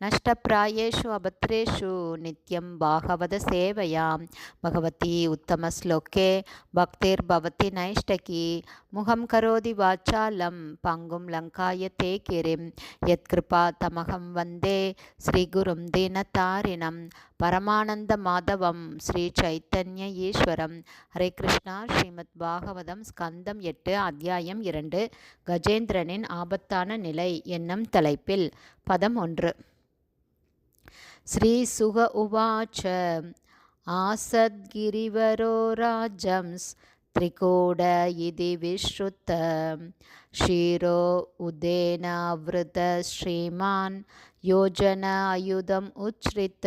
नष्टप्रायेषु अभद्रेषु नित्यं भागवतसेवयां भगवती उत्तमश्लोके भक्तिर्भवति नैष्टकी मुखं करोति वाचालं पङ्गुं लङ्कायते गिरिं यत्कृपा तमहं वन्दे श्रीगुरुं दीनतारिणं பரமானந்தமாதவம் ஸ்ரீ சைத்தன்ய ஈஸ்வரம் ஹரே கிருஷ்ணா ஸ்ரீமத் பாகவதம் ஸ்கந்தம் எட்டு அத்தியாயம் இரண்டு கஜேந்திரனின் ஆபத்தான நிலை என்னும் தலைப்பில் பதம் ஒன்று श्रीसुग उवाच आसद्गिरिवरो राजंस् त्रिकोड इति विश्रुत क्षीरो उदेनावृत श्रीमान् योजन अयुधम् उच्छ्रित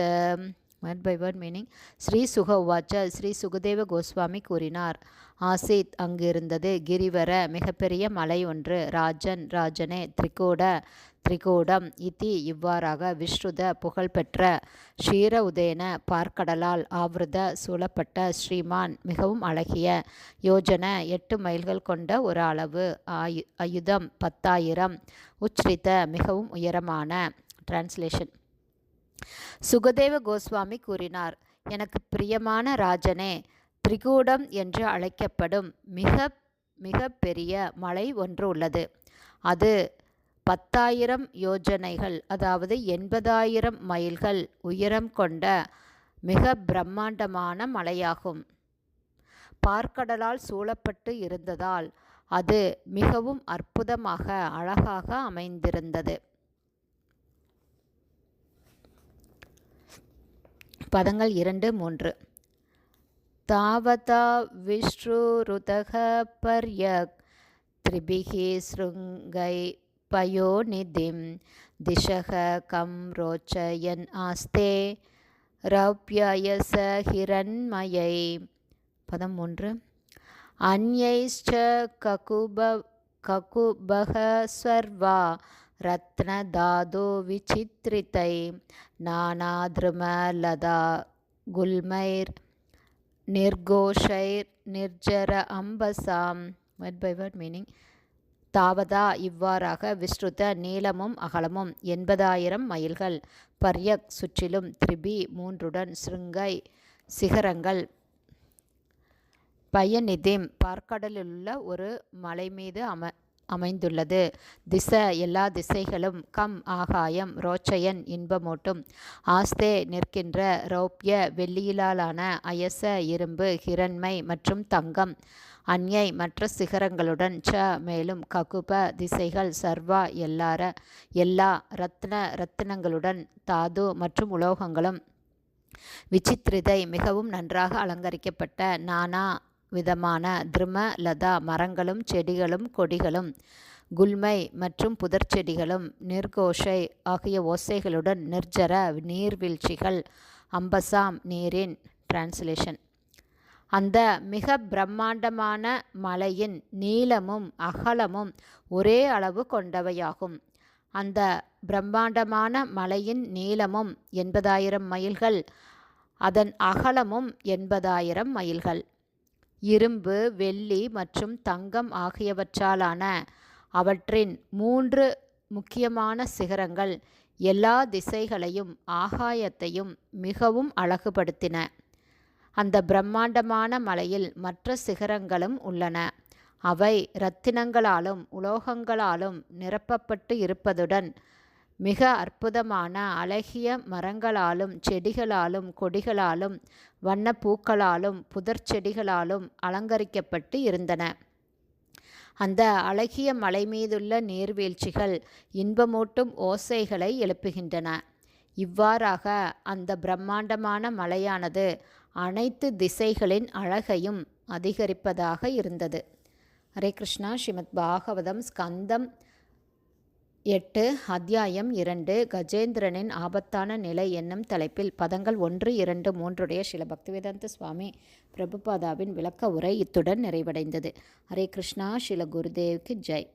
word by word meaning Shri Shuka உவாச்ச ஸ்ரீ சுகதேவ கோஸ்வாமி கூறினார். ஆசித் அங்கிருந்தது கிரிவர மிகப்பெரிய மலை ஒன்று. ராஜன் ராஜனே திரிகோட திரிகோடம். இத்தி இவ்வாறாக விஸ்ருத புகழ்பெற்ற ஷீர உதயன பார்க்கடலால் ஆவிரத சூழப்பட்ட ஸ்ரீமான் மிகவும் அழகிய. யோஜன எட்டு மைல்கள் கொண்ட ஒரு அளவு. ஆயு அயுதம் பத்தாயிரம். உச்ரித மிகவும் உயரமான. டிரான்ஸ்லேஷன் சுகதேவ கோஸ்வாமி கூறினார் எனக்கு பிரியமான ராஜனே திரிகூடம் என்று அழைக்கப்படும் மிக மிக பெரிய மலை ஒன்று உள்ளது. அது பத்தாயிரம் யோஜனைகள் அதாவது எண்பதாயிரம் மைல்கள் உயரம் கொண்ட மிக பிரம்மாண்டமான மலையாகும். பார்க்கடலால் சூழப்பட்டு இருந்ததால் அது மிகவும் அற்புதமாக அழகாக அமைந்திருந்தது. பதங்கள் இரண்டு மூன்று. தாவதா விஸ்ருருதக பர்யக் திரிபிகி ஸ்ருங்கை பயோநிதிம் திசக கம் ரோச்சயன் ஆஸ்தே ரௌப்யயச ஹிரண்மயை. பதம் மூன்று. அந்யைச்ச ககுப ககுபக ஸ்வர்வா रत्नधातु विचित्रितै नानाद्रुमलदा गुल्मैर्निर्घोषैर्निर्जर அம்பசாம் வேர்ட் பை வேர்ட் மீனிங் தாவதா இவ்வாறாக விஸ்ருத நீளமும் அகலமும் எண்பதாயிரம் மைல்கள் பர்யக் சுற்றிலும் திரிபி மூன்றுடன் சிருங்கை சிகரங்கள் பயநிதிம் பார்க்கடலிலுள்ள ஒரு மலை மீது அம அமைந்துள்ளது. திச எல்லா திசைகளும் கம் ஆகாயம் ரோச்சயன் இன்பமூட்டும். ஆஸ்தே நிற்கின்ற ரௌப்ய வெள்ளியிலாலான அயச இரும்பு ஹிரண்மை மற்றும் தங்கம். அந்யை மற்ற சிகரங்களுடன் ச மேலும் ககுப திசைகள் சர்வா எல்லார எல்லா ரத்ன ரத்தினங்களுடன் தாது மற்றும் உலோகங்களும். விசித்திரிதை மிகவும் நன்றாக அலங்கரிக்கப்பட்ட நானா விதமான திரும லதா மரங்களும் செடிகளும் கொடிகளும் குல்மை மற்றும் புதர் செடிகளும் நிர்கோஷை ஆகிய ஓசைகளுடன் நிர்ஜர நீர்வீழ்ச்சிகள் அம்பசாம் நீரின் டிரான்ஸ்லேஷன் அந்த மிக பிரம்மாண்டமான மலையின் நீளமும் அகலமும் ஒரே அளவு கொண்டவையாகும். அந்த பிரம்மாண்டமான மலையின் நீளமும் எண்பதாயிரம் மைல்கள் அதன் அகலமும் எண்பதாயிரம் மைல்கள். இரும்பு வெள்ளி மற்றும் தங்கம் ஆகியவற்றாலான அவற்றின் மூன்று முக்கியமான சிகரங்கள் எல்லா திசைகளையும் ஆகாயத்தையும் மிகவும் அழகுபடுத்தின. அந்த பிரம்மாண்டமான மலையில் மற்ற சிகரங்களும் உள்ளன. அவை இரத்தினங்களாலும் உலோகங்களாலும் நிரப்பப்பட்டு இருப்பதுடன் மிக அற்புதமான அழகிய மரங்களாலும் செடிகளாலும் கொடிகளாலும் வண்ணப்பூக்களாலும் புதர் செடிகளாலும் அலங்கரிக்கப்பட்டு இருந்தன. அந்த அழகிய மலை மீதுள்ள நீர்வீழ்ச்சிகள் இன்பமூட்டும் ஓசைகளை எழுப்புகின்றன. இவ்வாறாக அந்த பிரம்மாண்டமான மலையானது அனைத்து திசைகளின் அழகையும் அதிகரிப்பதாக இருந்தது. ஹரே கிருஷ்ணா. ஸ்ரீமத் பாகவதம் ஸ்கந்தம் எட்டு அத்தியாயம் இரண்டு கஜேந்திரனின் ஆபத்தான நிலை என்னும் தலைப்பில் பதங்கள் ஒன்று இரண்டு மூன்றுடைய சில பக்திவேதாந்த சுவாமி பிரபுபாதாவின் விளக்க உரை இத்துடன் நிறைவடைந்தது. ஹரே கிருஷ்ணா ஸ்ரீல குருதேவ்க்கு ஜெய்.